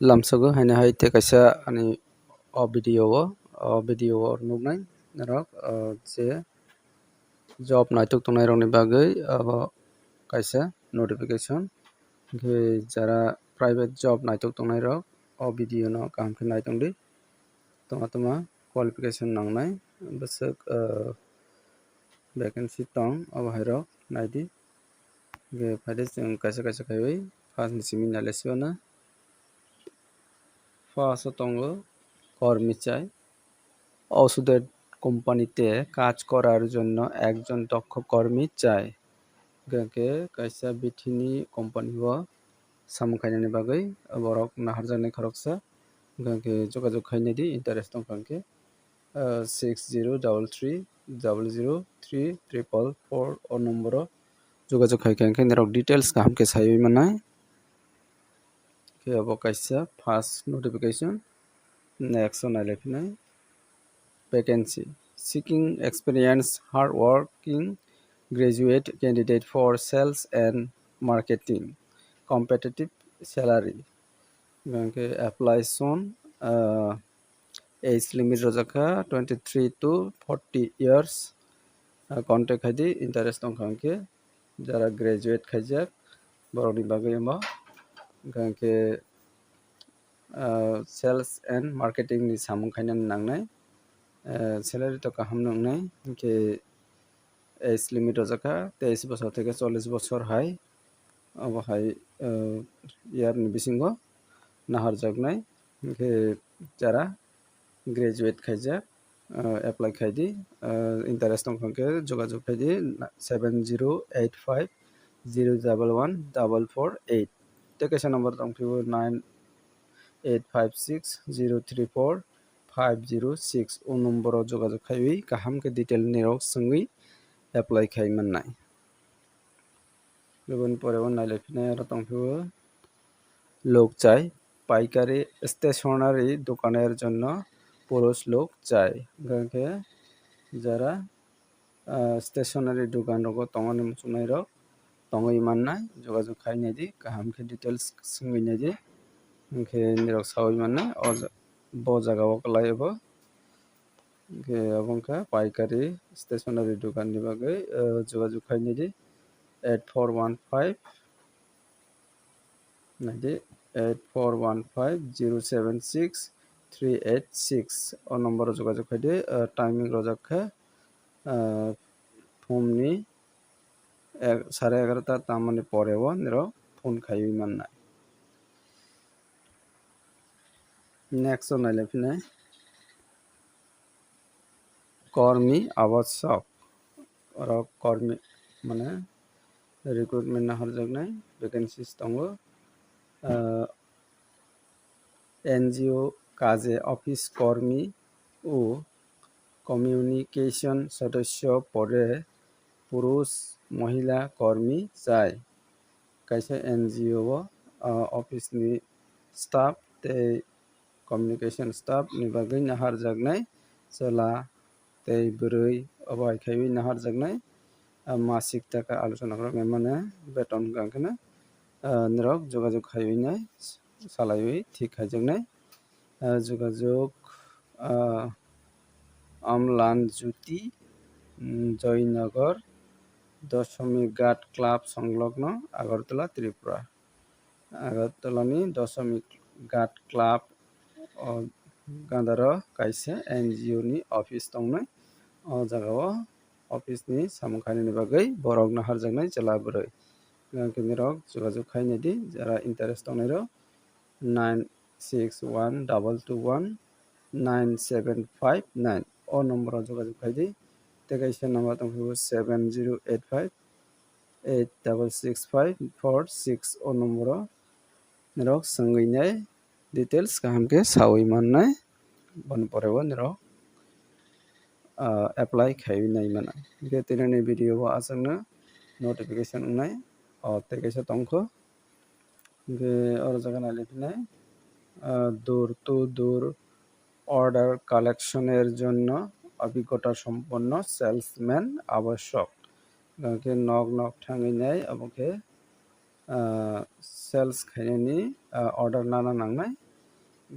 lamsago haine hai te kaisa ani o video o o video o nugnai narok je job naitok tongnai rok ni bagoi abo kaisa notification hingke jara private job naitok tongnai rok o video no kaham ke naitongdi tongma toma qualification nangnai bosok vacancy tong abo hai rok naidi hingke faide chong kaisa kaisa khaioi first ni simi nailai siwana tongo কর্মী চাই ওষুধের কোম্পানিতে কাজ করার জন্য একজন দক্ষ কর্মী চাই গাকে কাইসা বিথিনি কোম্পানি ও সামখাইনানি বাগৈ বরক নাহারজানি খরকসা। গাকে যোগাযোগ খাইনাদি interest দংখানকে six zero double three double zero three triple four ও নম্বর যোগাযোগ খাইখানকে নেরক ডিটেলস কাহামকে সাইবি মানায়। Notification next one nailaiphina vacancy seeking experienced hard working graduate candidate for sales and marketing competitive salary ganke apply soon uh, age limit rojaka 23 to 40 years uh, contact haidi interest tongkhanke jara graduate khaijak borokni bagui amo કે sales and मार्केटिंगनि सामुं खायनानै नांनाय। Salary টাকা হামনো নাই যে age limit অজাকা তেইশ বছর থেকে চল্লিশ বছর হাই অবহাই ইয়ার বিসিঙ্গ নাহার জগনাই যে যারা গ্রাজুয়েট খাইজা এপ্লাই খাইদি ইন্টারেস্ট দমকে যোগাযোগ খাইদি seven zero eight five zero double one double four eight টেকেছে নম্বর তংফিবুর nine eight five six zero three four five zero six ও নম্বর যোগাযোগ খাইবি, কাহামকে ডিটেল নিরক সঙ্গই অ্যাপ্লাই খাইমান নাই। লগুন পরে অনলাইন লেফিনে তংফিবু লোক চাই, পাইকারি স্টেশনারি দোকানের জন্য পুরুষ লোক চাই। যারা স্টেশনারি দোকান রকম তোমার চুনাই রক tongo manna jogajog khaine di kaham khe details singmine di hingke nirok sawui manna o bo jaga o kalai bo hingke abo wngkha paikari stationary dokan ni bagui jogajog khaine di eight four one five নাকি eight four one five zero seven six three eight six ও নম্বরে যোগাযোগ হয়ে timing রোজাক্ষে ফোমনি সাড়ে এগারোটা, তার পরেও নির phone খাই মান্নায়। নেক্সট নাইলেফিনে কর্মী আবশ্যক কর্মী মানে রিক্রুটমেন্ট নাহার জগনাই ভ্যাকেন্সিস দङ এনজিও কাজে অফিস কর্মী ও কমিউনিকেশন সদস্য পদে পুরুষ মহিলা কর্মী চাই कैसे एनजीओ ऑफिस नि स्टाफ ते कम्युनिकेशन स्टाफ नि बागै नाहार जागनाय चला ते ब्रै अबाय खायि नाहार जागनाय मासिक टाका आलोचना खालाम माने बेतन गांखोनो निरक जोगाजोग खायिनाय सालायै थिक खायजोंनाय जोगाजोग আমলান জ্যোতি জয়নগর দশমী ঘাট ক্লাব সংলগ্ন আগরতলা ত্রিপুরা। আগরতলানি দশমী ঘাট ক্লাব গাঁদার কাইসে एनजीओनि অফিस दंनो अ जागाव অফিসनि सामखानि बागै बरग नाहारजोंनाय जेला बोरै गांखिनि रग जोगाजोग खायनो दि যারা ইন্টারেস্ট দंनाय र 961221 9759 अ নম্বराव যোগাযোগ খাইदि khaidi tei kaisa number tongphio seven zero eight five eight double six five four six o number o nirok songui nai details kahamke sawi mannai boni pore bo nirok apply khaiwi nai mana hingke tinani video o achakna notification wngnai o tei kaisa tongkho hingke oro jaga nailaiphina door to door order কালেকশনের জন্য অভিজ্ঞতা সম্পন্ন salesman আবশ্যক। আমাকে নগ নগ ঠাঙি নেয় আমাকে সেলস খাইনি অর্ডার নানা নাংনাই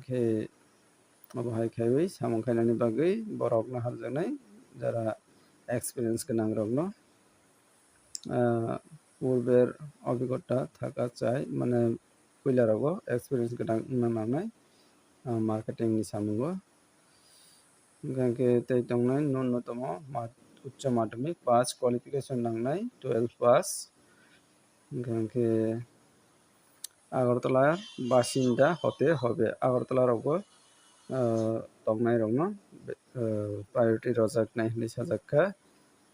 কে বহাই খাইবই সামন খাইনানি বাকি বরক নাহারজনাই যারা এক্সপিরিয়েন্স কে গোনাং রগ্ন পূর্বের অভিজ্ঞতা থাকা চাই মানে পইলারগো এক্সপিরিয়েন্স কে গোনাং নানাই মার্কেটিংনি সামুগো। তাই নাংনায় ন্যূনতম উচ্চ মাধ্যমিক পাস কোয়ালিফিকেশন নাই টুয়েলভ পাস আগরতলার বাসিন্দা হতে হবে। আগরতলার অগ তগনাই রগ্ন প্রায়োরিটি রজাক নাই হিন্দি সাজাক্ষা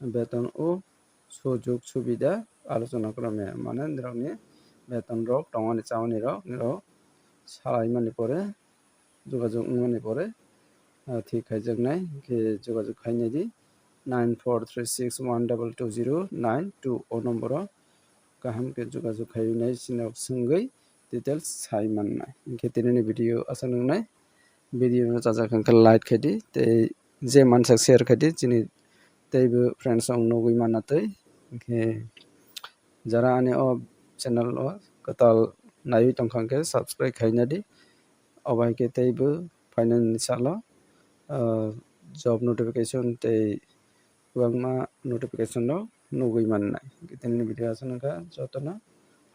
বেতন ও সুযোগ সুবিধা আলোচনা ক্রমে। মানে রগ্নি বেতন রোগ টঙানি চাওয়ানি রোগ সালাইমানি পরে, যোগাযোগ মানে পরে थी खाइजक नाई के जोगाजोग खाइने जी nine four three six one double two zero nine two ओ नम्बर गाहाम के जोगाजोग खाइनाय सिनाव संगै डिटेल्स साइ माननाय इनके दिनैनि भिडिअ आसा नोंनाय भिडिअ जाजाखांखौ लाइक खाइदि ते जे मानसा शेयर खाइदि जिनि तैबो फ्रेंड्स आं नगै मानातै इनके যারা আনে অ চ্যানেল কতাল নাই তংখাংকে সাবস্ক্রাইব খাইনা দি অবাইকে তেইব ফাইনাল ইনশাআল্লাহ जब नटिफिकेसन તે ગૂગલમાં નોટિફિકેશનનો નુગુઈ માન નાય તેની વિડીયો આસન કા જોતના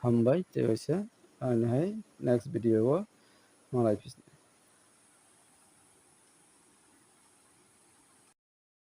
હમ ભાઈ તે વૈસે અને હે નેક્સ્ટ